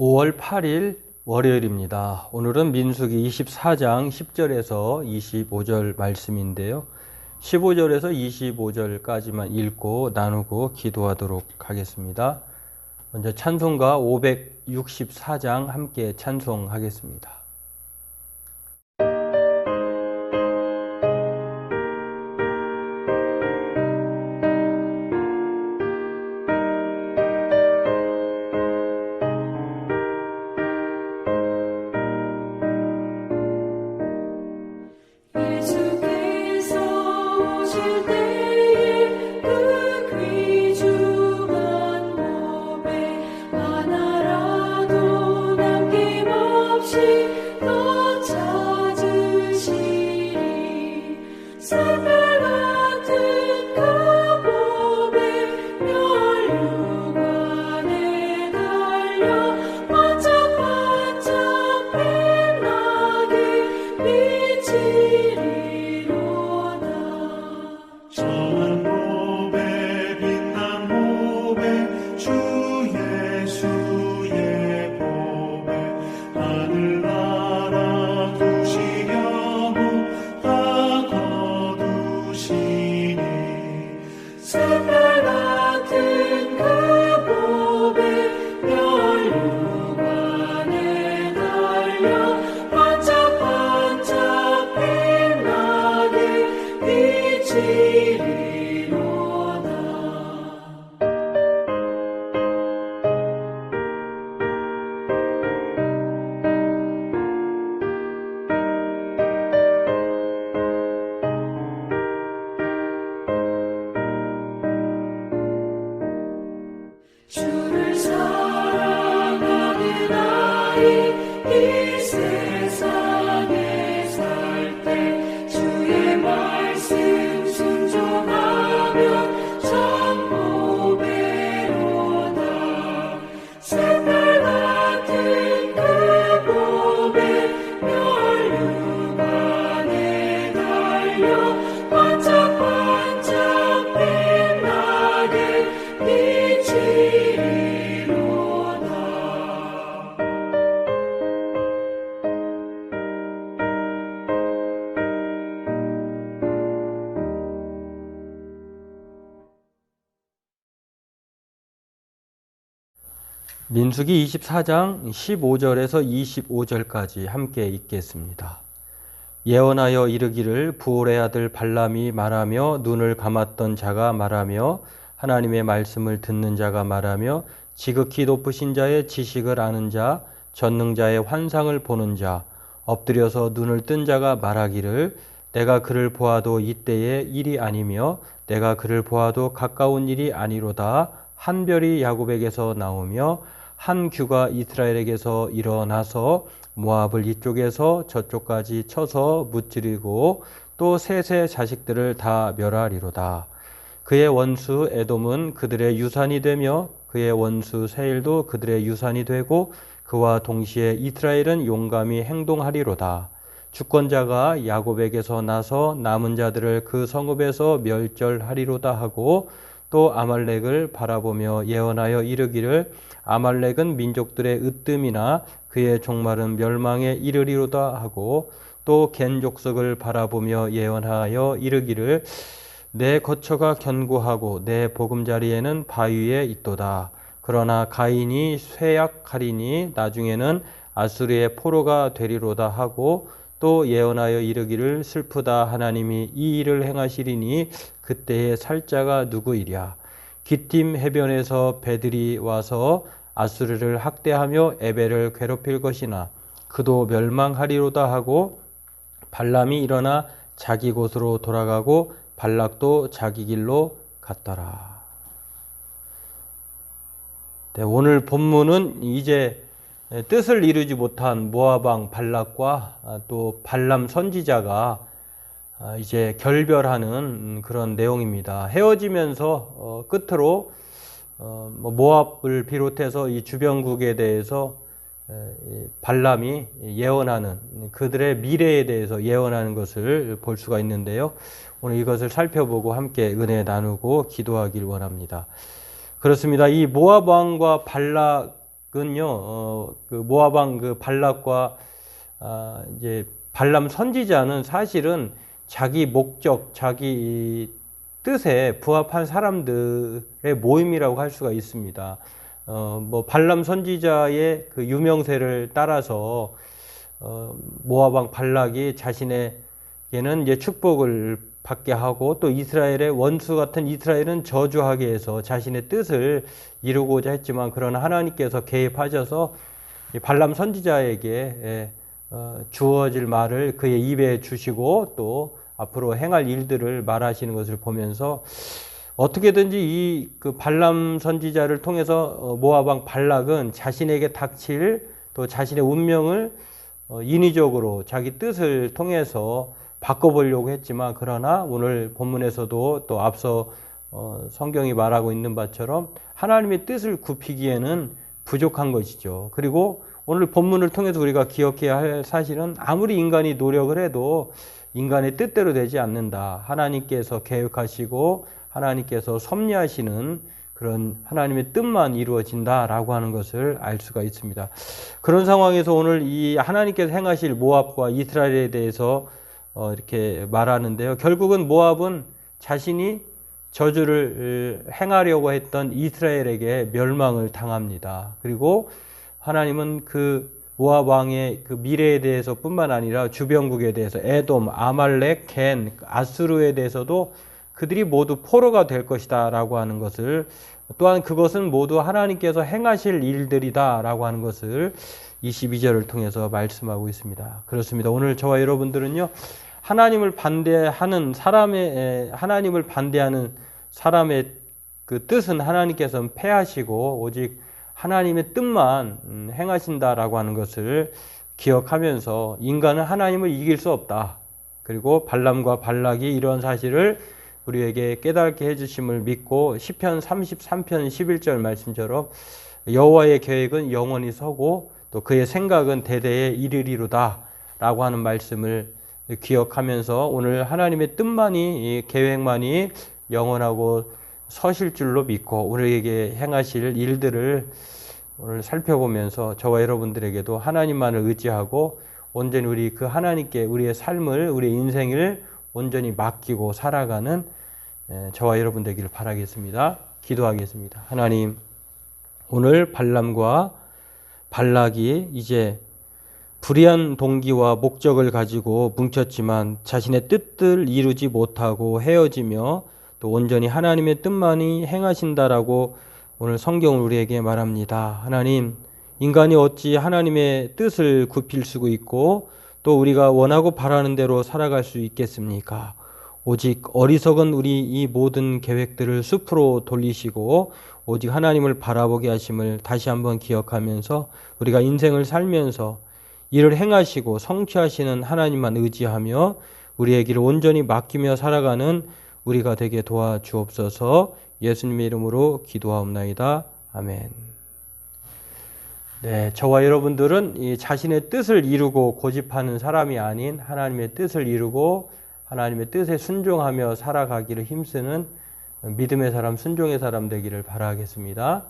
5월 8일 월요일입니다. 오늘은 민수기 24장 10절에서 25절 말씀인데요. 15절에서 25절까지만 읽고 나누고 기도하도록 하겠습니다. 먼저 찬송가 564장 함께 찬송하겠습니다. 민수기 24장 15절에서 25절까지 함께 읽겠습니다. 예언하여 이르기를 부올의 아들 발람이 말하며 눈을 감았던 자가 말하며 하나님의 말씀을 듣는 자가 말하며 지극히 높으신 자의 지식을 아는 자 전능자의 환상을 보는 자 엎드려서 눈을 뜬 자가 말하기를 내가 그를 보아도 이때의 일이 아니며 내가 그를 보아도 가까운 일이 아니로다 한 별이 야곱에게서 나오며 한 규가 이스라엘에게서 일어나서 모압을 이쪽에서 저쪽까지 쳐서 무찌르고 또 셋의 자식들을 다 멸하리로다. 그의 원수 에돔은 그들의 유산이 되며 그의 원수 세일도 그들의 유산이 되고 그와 동시에 이스라엘은 용감히 행동하리로다. 주권자가 야곱에게서 나서 남은 자들을 그 성읍에서 멸절하리로다 하고 또 아말렉을 바라보며 예언하여 이르기를 아말렉은 민족들의 으뜸이나 그의 종말은 멸망에 이르리로다 하고 또 겐 족속을 바라보며 예언하여 이르기를 내 거처가 견고하고 내 보금자리에는 바위에 있도다. 그러나 가인이 쇠약하리니 나중에는 아수리의 포로가 되리로다 하고 또 예언하여 이르기를 슬프다 하나님이 이 일을 행하시리니 그때의 살자가 누구이랴 기띔 해변에서 배들이 와서 아수르를 학대하며 에벨을 괴롭힐 것이나 그도 멸망하리로다 하고 발람이 일어나 자기 곳으로 돌아가고 발락도 자기 길로 갔더라. 네, 오늘 본문은 이제 뜻을 이루지 못한 모아방 발락과 아, 또 발람 선지자가 아, 이제 결별하는 그런 내용입니다. 헤어지면서 어, 끝으로 어, 뭐 모압을 비롯해서 이 주변국에 대해서 발람이 예언하는 그들의 미래에 대해서 예언하는 것을 볼 수가 있는데요. 오늘 이것을 살펴보고 함께 은혜 나누고 기도하길 원합니다. 그렇습니다. 이 모압 왕과 발락 발락은요, 어, 그 모압 왕그 발락과 아, 이제 발람 선지자는 사실은 자기 목적, 자기 이 뜻에 부합한 사람들의 모임이라고 할 수가 있습니다. 어, 뭐 발람 선지자의 그 유명세를 따라서 어, 왕 발락이 자신에게는 이제 축복을 받게 하고 또 이스라엘의 원수 같은 이스라엘은 저주하게 해서 자신의 뜻을 이루고자 했지만 그러나 하나님께서 개입하셔서 이 발람 선지자에게 예, 어, 주어질 말을 그의 입에 주시고 또 앞으로 행할 일들을 말하시는 것을 보면서 어떻게든지 이 그 발람 선지자를 통해서 어, 왕 발락은 자신에게 닥칠 또 자신의 운명을 어, 인위적으로 자기 뜻을 통해서 바꿔보려고 했지만 그러나 오늘 본문에서도 또 앞서 어, 성경이 말하고 있는 바처럼 하나님의 뜻을 굽히기에는 부족한 것이죠. 그리고 오늘 본문을 통해서 우리가 기억해야 할 사실은 아무리 인간이 노력을 해도 인간의 뜻대로 되지 않는다. 하나님께서 계획하시고 하나님께서 섭리하시는 그런 하나님의 뜻만 이루어진다라고 하는 것을 알 수가 있습니다. 그런 상황에서 오늘 이 하나님께서 행하실 모압과 이스라엘에 대해서 어, 이렇게 말하는데요. 결국은 모압은 자신이 저주를 행하려고 했던 이스라엘에게 멸망을 당합니다. 그리고 하나님은 그 모압 왕의 그 미래에 대해서뿐만 아니라 주변국에 대해서 에돔, 아말렉, 겐, 아수르에 대해서도 그들이 모두 포로가 될 것이다라고 하는 것을 또한 그것은 모두 하나님께서 행하실 일들이다라고 하는 것을 22절을 통해서 말씀하고 있습니다. 그렇습니다. 오늘 저와 여러분들은요. 하나님을 반대하는 사람의 에, 하나님을 반대하는 사람의 그 뜻은 하나님께서는 패하시고 오직 하나님의 뜻만 음, 행하신다라고 하는 것을 기억하면서 인간은 하나님을 이길 수 없다. 그리고 발람과 발락이 이런 사실을 우리에게 깨닫게 해주심을 믿고 시편 33편 11절 말씀처럼 여호와의 계획은 영원히 서고 또 그의 생각은 대대에 이르리로다라고 하는 말씀을 기억하면서 오늘 하나님의 뜻만이 이 계획만이 영원하고 서실 줄로 믿고 우리에게 행하실 일들을 오늘 살펴보면서 저와 여러분들에게도 하나님만을 의지하고 온전히 우리 그 하나님께 우리의 삶을 우리의 인생을 온전히 맡기고 살아가는 에, 저와 여러분 되기를 바라겠습니다. 기도하겠습니다. 하나님 오늘 발람과 발락이 이제 불의한 동기와 목적을 가지고 뭉쳤지만 자신의 뜻을 이루지 못하고 헤어지며 또 온전히 하나님의 뜻만이 행하신다라고 오늘 성경을 우리에게 말합니다. 하나님, 인간이 어찌 하나님의 뜻을 굽힐 수 있고 또 우리가 원하고 바라는 대로 살아갈 수 있겠습니까? 오직 어리석은 우리 이 모든 계획들을 숲으로 돌리시고 오직 하나님을 바라보게 하심을 다시 한번 기억하면서 우리가 인생을 살면서 이를 행하시고 성취하시는 하나님만 의지하며 우리의 길을 온전히 맡기며 살아가는 우리가 되게 도와주옵소서 예수님의 이름으로 기도하옵나이다. 아멘. 네, 저와 여러분들은 이 자신의 뜻을 이루고 고집하는 사람이 아닌 하나님의 뜻을 이루고 하나님의 뜻에 순종하며 살아가기를 힘쓰는 믿음의 사람, 순종의 사람 되기를 바라겠습니다.